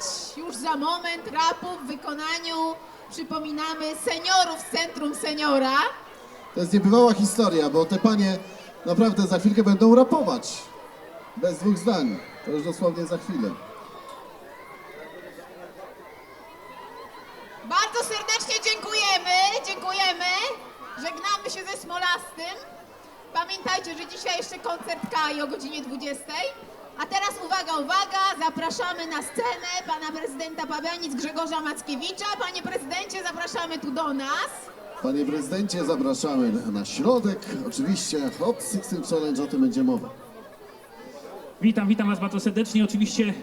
słuchać już za moment rapu w wykonaniu, przypominamy, seniorów z Centrum Seniora. To jest niebywała historia, bo te panie naprawdę za chwilkę będą rapować. Bez dwóch zdań. To już dosłownie za chwilę. Bardzo serdecznie dziękujemy, dziękujemy. Żegnamy się ze Smolastym. Pamiętajcie, że dzisiaj jeszcze koncert Kai o godzinie 20. A teraz uwaga, uwaga, zapraszamy na scenę pana prezydenta Pabianic Grzegorza Mackiewicza. Panie prezydencie, zapraszamy tu do nas. Panie prezydencie, zapraszamy na środek. Oczywiście Hot 16 Challenge, o tym będzie mowa. Witam, witam Was bardzo serdecznie. Oczywiście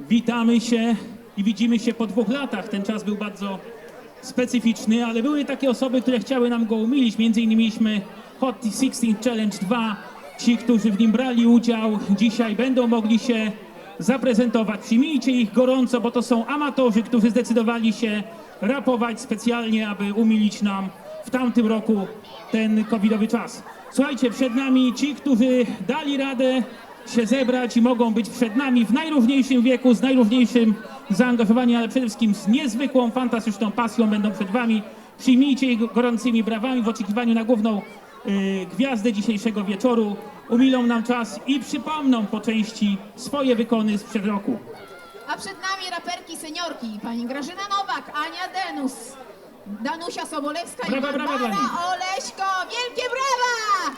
witamy się i widzimy się po dwóch latach. Ten czas był bardzo specyficzny, ale były takie osoby, które chciały nam go umilić. Między innymi mieliśmy Hot 16 Challenge 2. Ci, którzy w nim brali udział, dzisiaj będą mogli się zaprezentować. Przyjmijcie ich gorąco, bo to są amatorzy, którzy zdecydowali się rapować specjalnie, aby umilić nam w tamtym roku ten covidowy czas. Słuchajcie, przed nami ci, którzy dali radę się zebrać i mogą być przed nami w najróżniejszym wieku, z najróżniejszym zaangażowaniem, ale przede wszystkim z niezwykłą, fantastyczną pasją będą przed wami. Przyjmijcie ich gorącymi brawami w oczekiwaniu na główną y, gwiazdę dzisiejszego wieczoru. Umilą nam czas i przypomną po części swoje wykony sprzed roku. A przed nami raperki seniorki, pani Grażyna Nowak, Ania Denus, Danusia Sobolewska Brawa, i brawa Barbara nich. Oleśko. Wielkie brawa!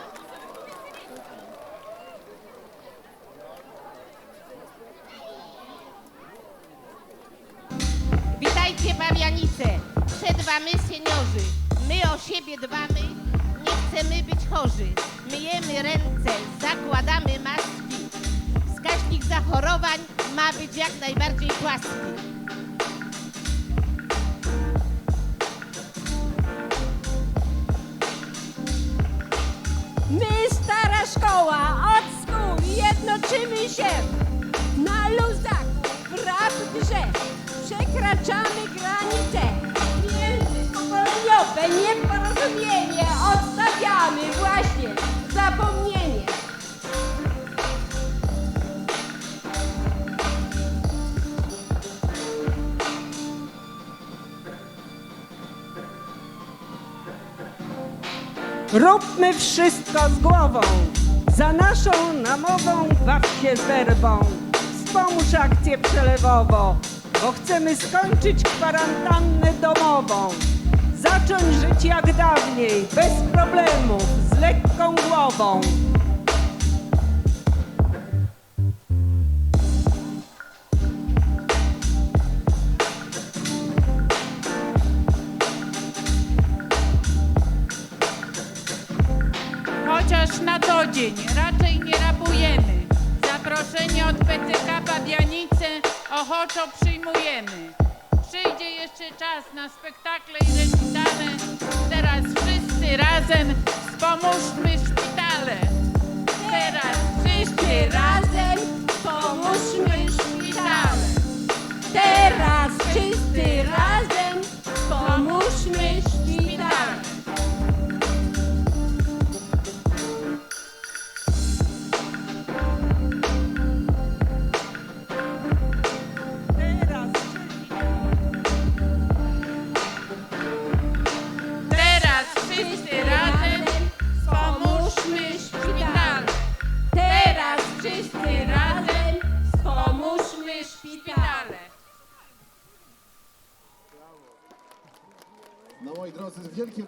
Witajcie Bawianice, przed wami seniorzy. My o siebie dbamy, chcemy być chorzy. Myjemy ręce, zakładamy maski. Wskaźnik zachorowań ma być jak najbardziej płaski. My, stara szkoła, od skół jednoczymy się na luzaku, w rap grze. Przekraczamy granice nieporozumienie. Odstawiamy właśnie zapomnienie. Róbmy wszystko z głową, za naszą namową baw się werbą. Wspomóż akcję przelewową, bo chcemy skończyć kwarantannę domową. Zacząć żyć jak dawniej, bez problemów, z lekką głową. Chociaż na co dzień raczej nie rapujemy. Zaproszenie od PCK Pabianice ochoczo przyjmujemy. Przyjdzie jeszcze czas na spektakle i recitale. Teraz wszyscy razem wspomóżmy szpitale. Teraz wszyscy razem Pomóżmy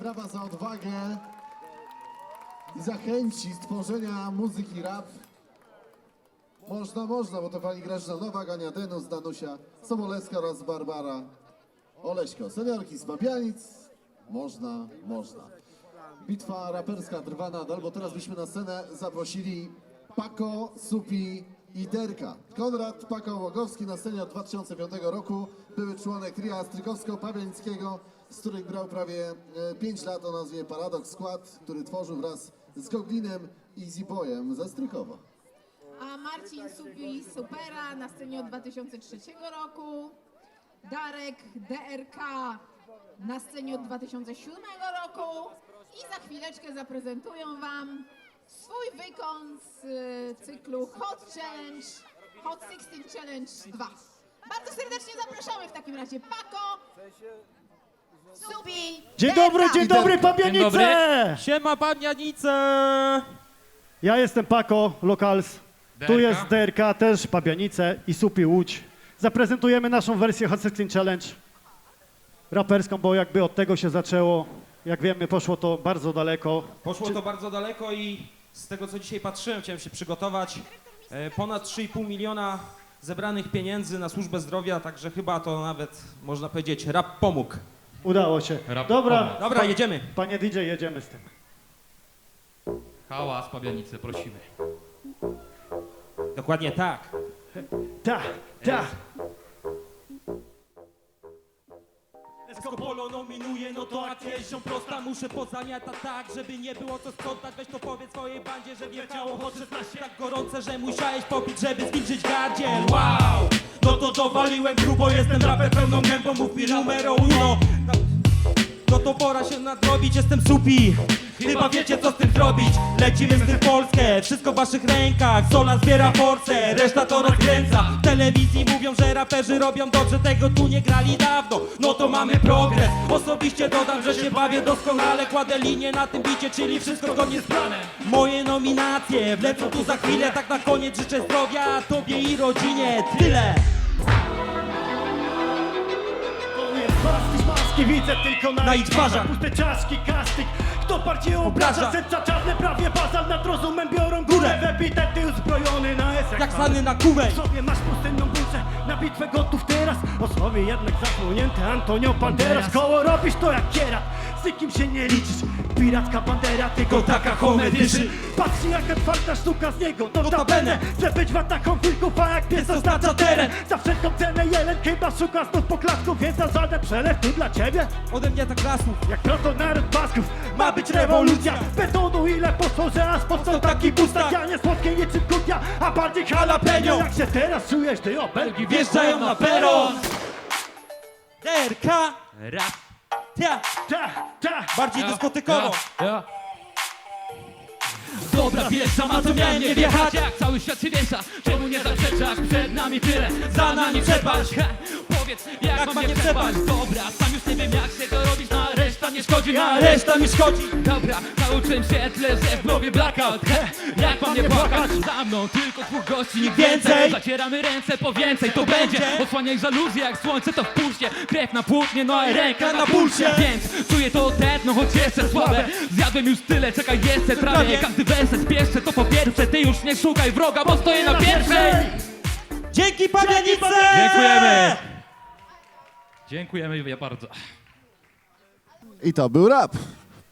brawa za odwagę i za chęci stworzenia muzyki rap. Można, można, bo to pani Grażyna Nowak, Ania Denus, Danusia Sobolewska oraz Barbara Oleśko. Seniorki z Babianic. Można, można. Bitwa raperska trwa nadal, bo teraz byśmy na scenę zaprosili Pako, Supi i Derka. Konrad Pako Łogowski na scenie od 2005 roku. Były członek tria Strykowsko-Pabianickiego, z których brał prawie 5 lat o nazwie Paradox Skład, który tworzył wraz z Goglinem i Zibojem ze. A Marcin Supi Supera na scenie od 2003 roku. Darek DRK na scenie od 2007 roku. I za chwileczkę zaprezentują Wam swój wykon z y, cyklu Hot Challenge, Hot 16 Challenge 2. Bardzo serdecznie zapraszamy w takim razie. Pako, Supi, Dzień dobry, dzień dobry, dobry. Pabianice! Siema Pabianice! Ja jestem Pako, Locals. Tu jest DRK, też Pabianice i Supi Łódź. Zaprezentujemy naszą wersję Hot 16 Challenge raperską, bo jakby od tego się zaczęło. Jak wiemy, poszło to bardzo daleko. Poszło to bardzo daleko i z tego co dzisiaj patrzyłem, chciałem się przygotować. E, Ponad 3,5 miliona zebranych pieniędzy na służbę zdrowia, także chyba to nawet można powiedzieć rap pomógł. Udało się. Rap Dobra, Dobra, jedziemy. panie DJ, jedziemy z tym. Hałas, Pabianice, prosimy. Dokładnie tak. Ta, ta. Esco Polo nominuje, no to akcja ziom prosta. Muszę pozamiatać tak, żeby nie było co sprzątać. Weź to powiedz swojej bandzie, że wjechało hot 16 Tak gorące, że musiałeś popić, żeby zwilżyć gardziel. Wow! No to dowaliłem grubo, jestem raper pełną gębą. Mów mi numero uno no to pora się nadrobić, jestem supi. Chyba wiecie co z tym zrobić. Lecimy z tym Polskę, wszystko w waszych rękach. Sola zbiera force, reszta to rozkręca. W telewizji mówią, że raperzy robią dobrze. Tego tu nie grali dawno, no to mamy progres. Osobiście dodam, że się bawię doskonale. Kładę linię na tym bicie, czyli wszystko zgodnie z planem. Moje nominacje wlecą tu za chwilę. Tak na koniec życzę zdrowia tobie i rodzinie. Tyle! Maski widzę tylko na, Na ich twarzach. Puste czaszki, kastyk Kto bardziej obraża, serca czarne prawie bazal Nad rozumem biorą górę. Górę. W epitety uzbrojony na esek Jak znany na kuwej W sobie masz pustynną burzę. Na bitwę gotów teraz. O sobie jednak zasłonięty Antonio Banderas. Koło robisz to jak kierat. Z nikim się nie liczysz Piracka bandera, tylko taka homedyszy Patrzcie jaka twarda sztuka z niego Notabene, że być w ataką wilków A jak pies oznacza teren. Za wszelką cenę jeleń chyba szuka znów poklasku Więc za żaden przelew tu dla ciebie. Ode mnie tak lasów jak proto naród Basków Ma być rewolucja. Betonu ile poszło, że aż powstał taki pustak? Ja nie słodkie niczym kutia, a bardziej jalapeno. Jak się teraz czujesz, ty obelgi Wjeżdżają na peron. DRK Rap Ja, Ta, ta. Bardziej dyskotykowo. Dobra, wiesz, a to miałem nie wjechać. Jak cały świat się wiesza Czemu nie zaprzeczasz? Przed nami tyle Za nami przepaść. Powiedz, jak, Jak mam nie przepaść? Dobra, sam już nie wiem jak się to robić. No a reszta nie szkodzi No A a reszta mi szkodzi. Dobra, nauczyłem się tyle, że w głowie blackout. He, Jak mam nie płakać? Za mną tylko dwóch gości, nikt więcej. Zacieramy ręce po więcej, to będzie. Odsłaniaj żaluzję jak słońce to w Krew na płótnie, no a ręka na pulsie. Więc czuję to tętno, choć jeszcze słabe. Zjadłem już tyle, czekaj jeszcze Prawie. Każdy werset pierwsze to po pierwsze. Ty już nie szukaj wroga, bo stoję na pierwszej. Dzięki Pabianice! Dziękujemy. Dziękujemy bardzo I to był rap.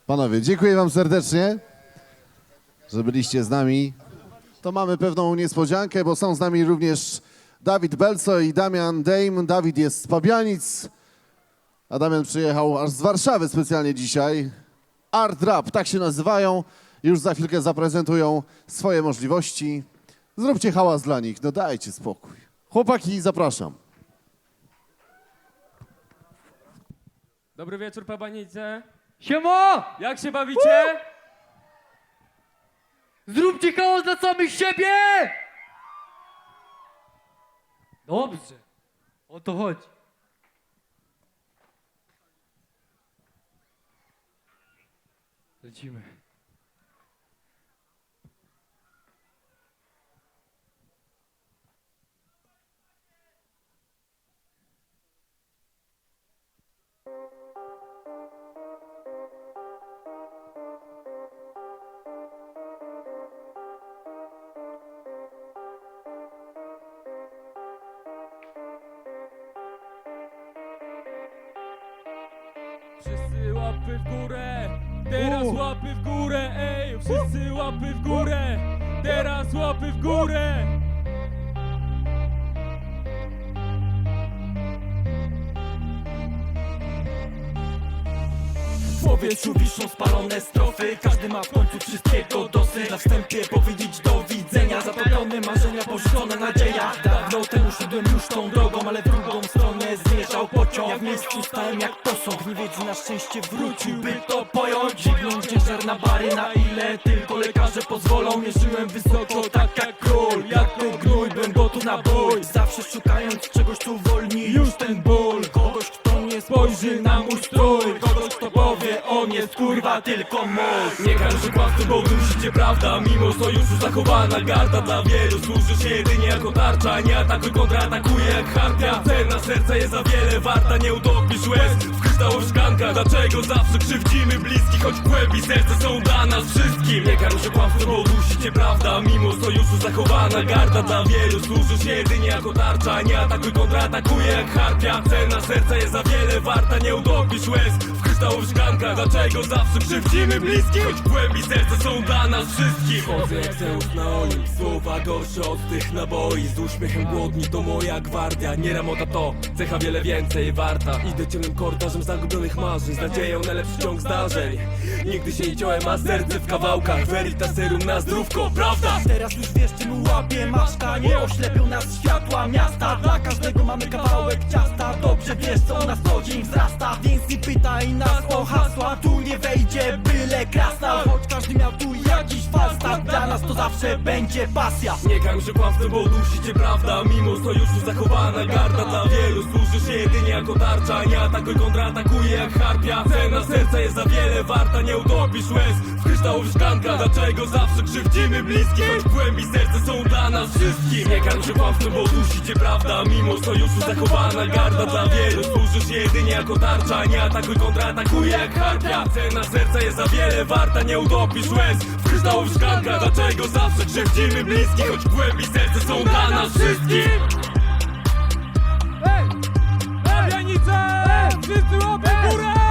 Panowie, dziękuję wam serdecznie, że byliście z nami. To mamy pewną niespodziankę, bo są z nami również Dawid Belco i Damian Dejm. Dawid jest z Pabianic, a Damian przyjechał aż z Warszawy specjalnie dzisiaj. Art Rap, tak się nazywają. Już za chwilkę zaprezentują swoje możliwości. Zróbcie hałas dla nich, no dajcie spokój. Chłopaki, zapraszam. Dobry wieczór, Pabanice. Siemo! Jak się bawicie? Zróbcie chaos dla samych siebie! Dobrze. O to chodzi. Lecimy. Wszyscy łapy w górę. Teraz łapy w górę, ej! Wszyscy łapy w górę. Teraz łapy w górę. Powietrzu wiszą spalone strofy. Każdy ma w końcu wszystkiego dosyć. Na wstępie powiedzieć do widzenia. Zatopione marzenia, porzucone nadzieja. Dawno temu szedłem już tą drogą Ale w drugą stronę zmierzał pociąg. Ja w miejscu stałem jak posąg. Niewiedzy na szczęście wrócił, by to pojąć. Dźwignąć ciężar na bary, na ile tylko lekarze pozwolą. Mierzyłem wysoko, tak jak król. Jak to gnój, byłem gotów na bój. Zawsze szukając czegoś, co uwolni już ten ból. Kogoś, kto nie spojrzy na jest kurwa tylko mój Nie każdy kłamstwo, bo dusicie prawda. Mimo sojuszu zachowana garda dla wielu. Służy się jedynie jako tarcza Nie atakuj, kontratakuje jak harpia Cena serca jest za wiele warta. Nie utopisz łez w kryształowych szklankach Dlaczego zawsze krzywdzimy bliskich? Choć głębi serca są dla nas wszystkim. Nie każdy kłamstwo, bo dusicie prawda. Mimo sojuszu zachowana garda dla wielu. Służy się jedynie jako tarcza Nie atakuj, kontratakuje jak harpia Cena serca jest za wiele warta. Nie utopisz łez w kryształowych szklankach Dlaczego zawsze krzywdzimy bliskich Choć w głębi serca są dla nas wszystkim. Chodzę jak Zeus na Olimp Słowa gorsze od tych naboi. Z uśmiechem głodni to moja gwardia Nie ramota to cecha wiele więcej warta. Idę ciemnym korytarzem zagubionych marzeń Z nadzieją na lepszy ciąg zdarzeń. Nigdy się nie ciąłem, a serce w kawałkach. Veritaserum na zdrówko, prawda? Teraz już wiesz czym łapie maszta Nie oślepią nas światła miasta. Dla każdego mamy kawałek ciasta. Dobrze wiesz co na co dzień wzrasta. Więc nie pytaj nas o hasła Tu nie wejdzie byle krasna Choć każdy miał tu jakiś nas to zawsze będzie pasja. Nie karm kłamstwem, bo dusicie prawda. Mimo sojuszu zachowana garda. Dla wielu się jedynie jako tarcza. Nie atakuj, kontratakuje jak harpia. Cena serca jest za wiele warta. Nie utopisz łez w kryształowych szklankach. Dlaczego zawsze krzywdzimy bliskich? Choć głębi serca są dla nas wszystkich. Nie karm kłamstwem, bo dusicie prawda. Mimo sojuszu zachowana garda. Dla wielu się jedynie jako tarcza. Nie atakuj, kontratakuje jak harpia. Cena serca jest za wiele warta. Nie utopisz łez w kryształowych szklankach Dlaczego zawsze krzywdzimy bliskich Choć w głębi serca są dla nas wszystkich? Pabianice! Wszyscy łapy w górę!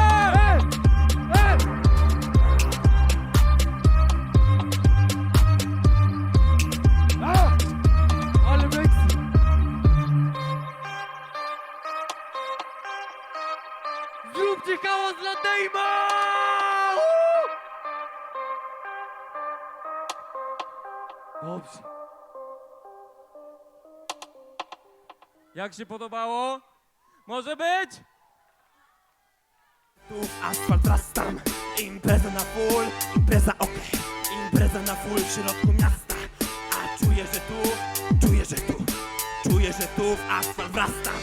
Jak się podobało? Może być? Tu asfalt raz tam Impreza na full, impreza okej Impreza na full w środku miasta A czuję, że tu, czuję, że tu Czuję, że tu w asfalt wrastam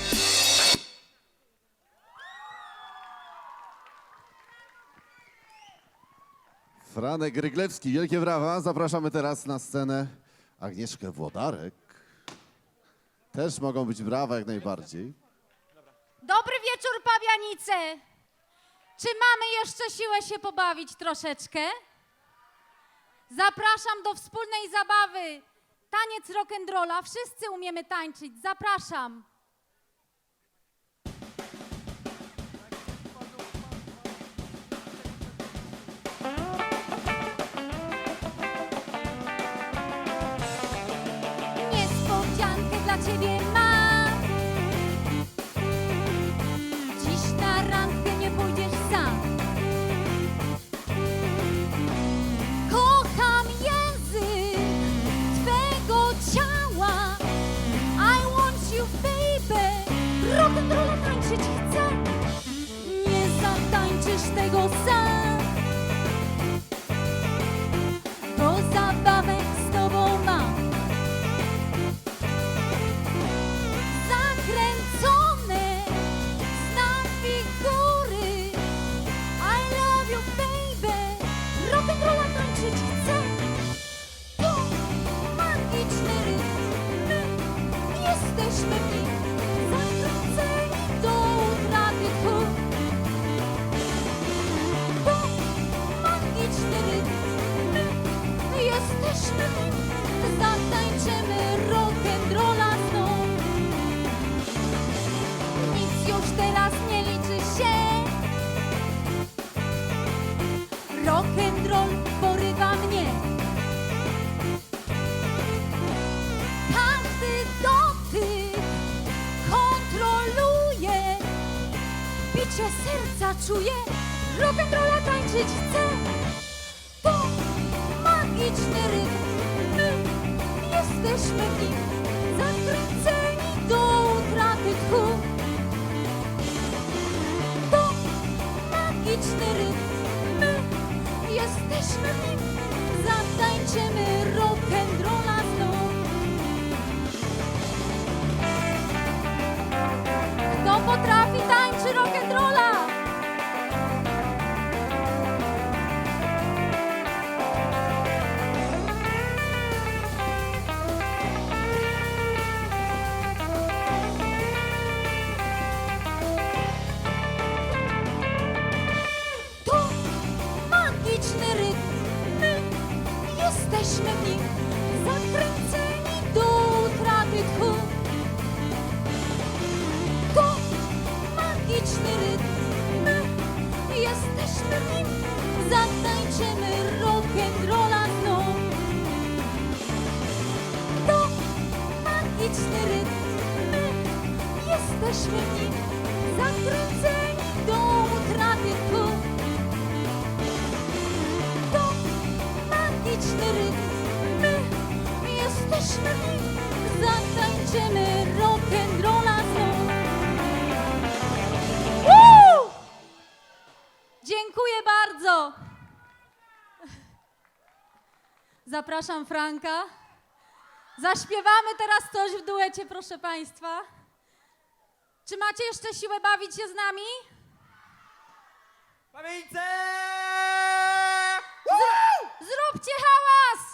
Franek Ryglewski, wielkie brawa. Zapraszamy teraz na scenę Agnieszkę Włodarek. Też mogą być brawa jak najbardziej. Dobry wieczór, Pabianice! Czy mamy jeszcze siłę się pobawić troszeczkę? Zapraszam do wspólnej zabawy. Taniec rock'n'rolla. Wszyscy umiemy tańczyć. Zapraszam. bicie serca czuję, rock'n'rolla tańczyć chcę. To magiczny rytm, my jesteśmy w nim, zakręceni do utraty tchu. To magiczny rytm, my jesteśmy w nim, zatańczymy rock'n'rolla znów. Kto potrafi tańczyć rock Zapraszam Franka. Zaśpiewamy teraz coś w duecie, proszę Państwa. Czy macie jeszcze siłę bawić się z nami? Pamięce! Zr zróbcie hałas!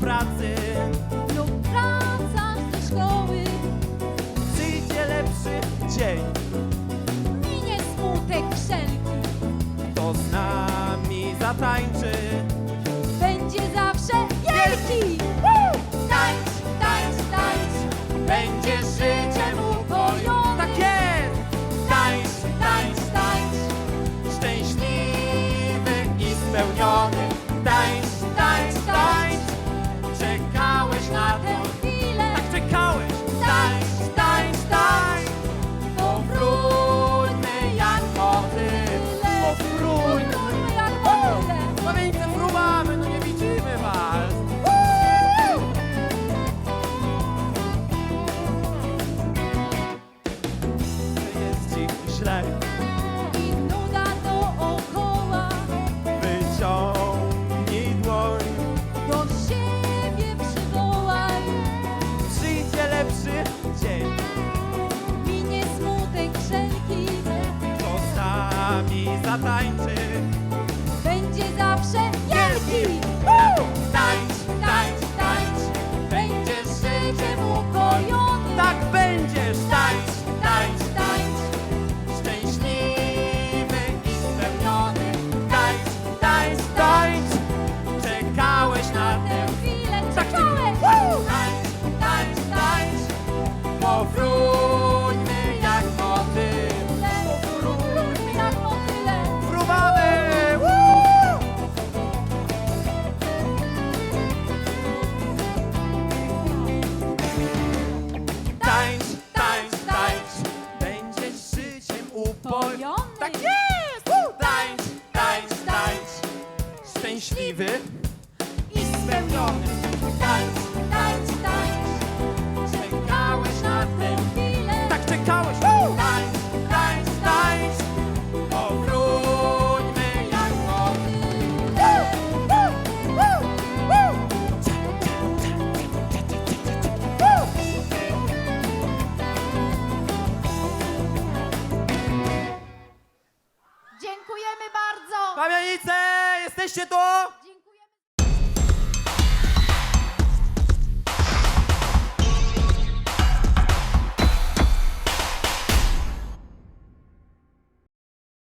pracy.